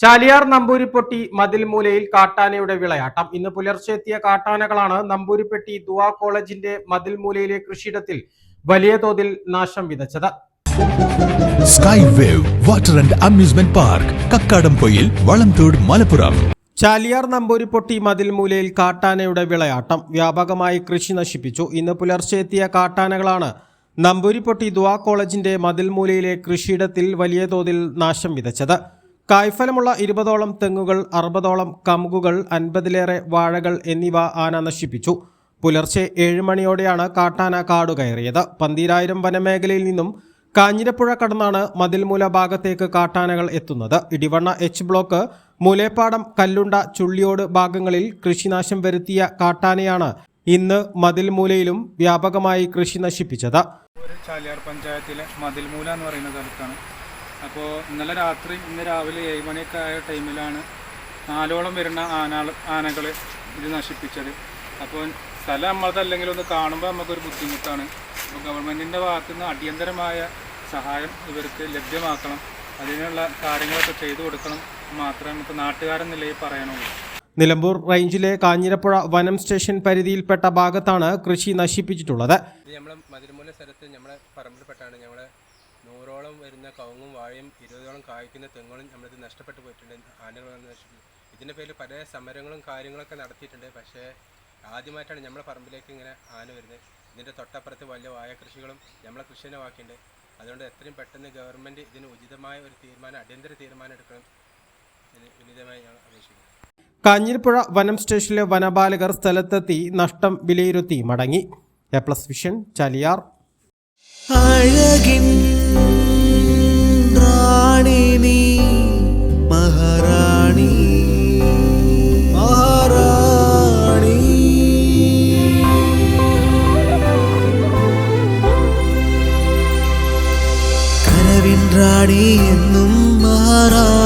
ചാലിയാർ നമ്പൂരിപ്പൊട്ടി മതിൽമൂലയിൽ കാട്ടാനയുടെ വിളയാട്ടം. ഇന്ന് പുലർച്ചെ എത്തിയ കാട്ടാനകളാണ് നമ്പൂരിപ്പെട്ടി ദുവാ കോളേജിന്റെ മതിൽമൂലയിലെ കൃഷിയിടത്തിൽ വലിയ തോതിൽ നാശം വിതച്ചത്. Sky wave water and amusement park Kakkadampoyil Valamthode Malappuram. Chaliyar Nambooripotti മതിൽമൂലയിൽ കാട്ടാനയുടെ വിളയാട്ടം വ്യാപകമായി കൃഷി നശിപ്പിച്ചു. ഇന്ന് പുലർച്ചെ എത്തിയ കാട്ടാനകളാണ് നമ്പൂരിപ്പൊട്ടി ദുവാ കോളേജിന്റെ മതിൽമൂലയിലെ കൃഷിയിടത്തിൽ വലിയ തോതിൽ നാശം വിതച്ചത്. കായ്ഫലമുള്ള ഇരുപതോളം തെങ്ങുകൾ അറുപതോളം കമുകുകൾ അൻപതിലേറെ വാഴകൾ എന്നിവ ആന നശിപ്പിച്ചു. പുലർച്ചെ ഏഴ് മണിയോടെയാണ് കാട്ടാന കാട് കയറിയത്. പന്തീരായിരം വനമേഖലയിൽ നിന്നും കാഞ്ഞിരപ്പുഴ കടന്നാണ് മതിൽമൂല ഭാഗത്തേക്ക് കാട്ടാനകൾ എത്തുന്നത്. ഇടിവണ്ണ എച്ച് ബ്ലോക്ക് മൂലേപ്പാടം കല്ലുണ്ട ചുള്ളിയോട് ഭാഗങ്ങളിൽ കൃഷിനാശം വരുത്തിയ കാട്ടാനയാണ് ഇന്ന് മതിൽമൂലയിലും വ്യാപകമായി കൃഷി നശിപ്പിച്ചത്. ചാലിയാർ പഞ്ചായത്തിലെ മതിൽമൂല എന്ന് പറയുന്ന സ്ഥലത്താണ് അപ്പോൾ ഇന്നലെ രാത്രി ഇന്ന് രാവിലെ ഏഴ് മണിയൊക്കെ ആയ ടൈമിലാണ് നാലോളം വരുന്ന ആനകൾ ആനകൾ ഇത് നശിപ്പിച്ചത്. അപ്പോൾ സ്ഥലം നമ്മളതല്ലെങ്കിൽ ഒന്ന് കാണുമ്പോൾ നമുക്കൊരു ബുദ്ധിമുട്ടാണ്. അപ്പോൾ ഗവൺമെന്റിന്റെ ഭാഗത്തു നിന്ന് അടിയന്തരമായ സഹായം ഇവർക്ക് ലഭ്യമാക്കണം. അതിനുള്ള കാര്യങ്ങളൊക്കെ ചെയ്തു കൊടുക്കണം മാത്രമേ നമുക്ക് നാട്ടുകാരെന്ന നിലയിൽ പറയാനുള്ളൂ. നിലമ്പൂർ റേഞ്ചിലെ കാഞ്ഞിരപ്പുഴ വനം സ്റ്റേഷൻ പരിധിയിൽപ്പെട്ട ഭാഗത്താണ് കൃഷി നശിപ്പിച്ചിട്ടുള്ളത്. ഇത് മതിരമൂല സ്ഥലത്ത് നമ്മുടെ പറമ്പിൽപ്പെട്ടാണ് നമ്മളെ നൂറോളം വരുന്ന കവുങ്ങും വാഴയും ഇരുപതോളം കായ്ക്കുന്ന തെങ്ങുകളും നമ്മളിത് നഷ്ടപ്പെട്ടു പോയിട്ടുണ്ട്. ആനകൾ വന്ന് നഷ്ടപ്പെട്ടു ഇതിന്റെ പേരിൽ പല സമരങ്ങളും കാര്യങ്ങളൊക്കെ നടത്തിയിട്ടുണ്ട്. പക്ഷേ ആദ്യമായിട്ടാണ് നമ്മളെ പറമ്പിലേക്ക് ഇങ്ങനെ ആന വരുന്നത്. ഇതിന്റെ തൊട്ടപ്പുറത്ത് വലിയ വായ കൃഷികളും നമ്മളെ കൃഷി തന്നെ ബാക്കിയുണ്ട്. അതുകൊണ്ട് എത്രയും പെട്ടെന്ന് ഗവൺമെന്റ് ഇതിന് ഉചിതമായ ഒരു തീരുമാനം അടിയന്തര തീരുമാനം എടുക്കണം. എന്ന് ഞാൻ ഞങ്ങൾ അപേക്ഷിക്കുന്നു. കാഞ്ഞിരപ്പുഴ വനം സ്റ്റേഷനിലെ വനപാലകർ സ്ഥലത്തെത്തി നഷ്ടം വിലയിരുത്തി മടങ്ങി. A plus vision Chaliyar. അഴകിൻ കനവിൻ റാണി